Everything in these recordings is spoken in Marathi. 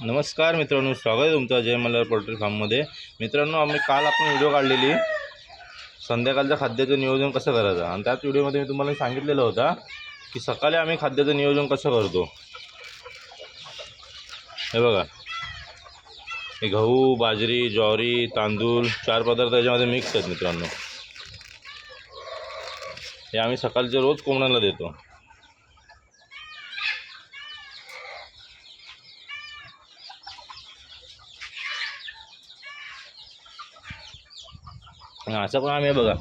नमस्कार मित्रांनो स्वागत आहे तुमचं अजय मल्हार पोल्ट्री फार्ममध्ये. मित्रांनो आम्ही काल आपण व्हिडिओ काढलेली संध्याकाळच्या खाद्याचं नियोजन कसं करायचं? आणि त्याच व्हिडिओमध्ये मी तुम्हाला सांगितलेलं होता की सकाळी आम्ही खाद्याचं नियोजन कसं करतो. हे बघा. हे गहू बाजरी ज्वारी तांदूळ चार पदार्थ याच्यामध्ये मिक्स आहेत मित्रांनो. हे आम्ही सकाळचे रोज कोंबड्यांना देतो. असं पण आम्ही बघा.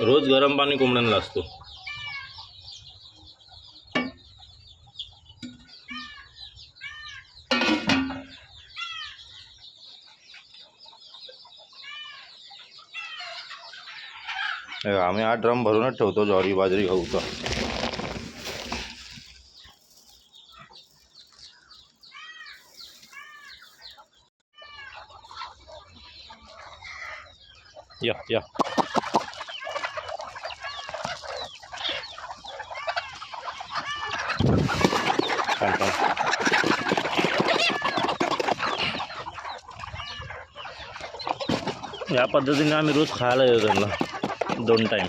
रोज गरम पाणी कोंबड्यांना असतो. आम्ही आठ ड्रम भरूनच ठेवतो ज्वारी बाजरी गहूचा या या या पद्धतीने आम्ही रोज खायला येतो त्यांना. दोन टाईम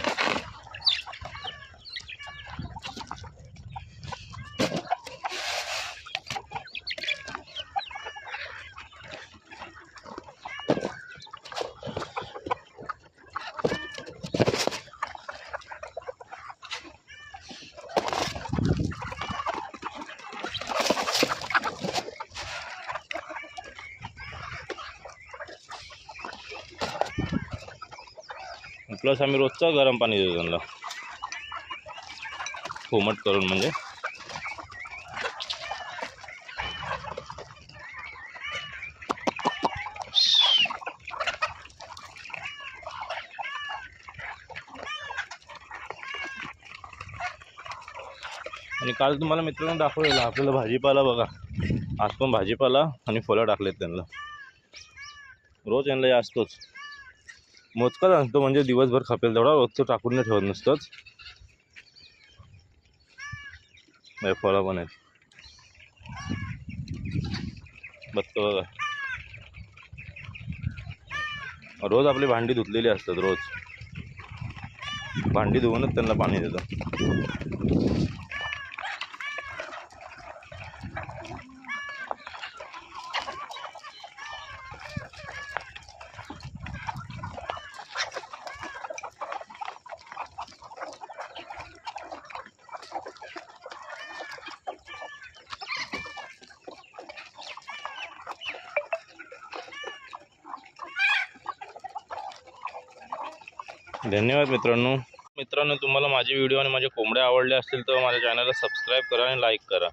प्लस आम्ही रोजचं गरम पाणी देतो त्यांना. कोमट करून म्हणजे. आणि काल तुम्हाला मित्रांनो दाखवलेलं आपल्याला भाजीपाला बघा. आज पण भाजीपाला आणि फळं टाकलेत त्यांना. रोज यांना हे असतोच. मोजकाच आणतो म्हणजे दिवसभर खपेल तेवढा रोजचं टाकून नाही ठेवत नसतंच. हे फळं पण आहेत. बघतो बघा. रोज आपली भांडी धुतलेली असतात रोज. भांडी धुवूनच त्यांना पाणी देतो. धन्यवाद मित्रांनो. मित्रांनो तुम्हाला माझे व्हिडिओ आणि माझ्या कोंबड्या आवडले असतील तर माझ्या चॅनलला सबस्क्राईब करा आणि लाईक करा.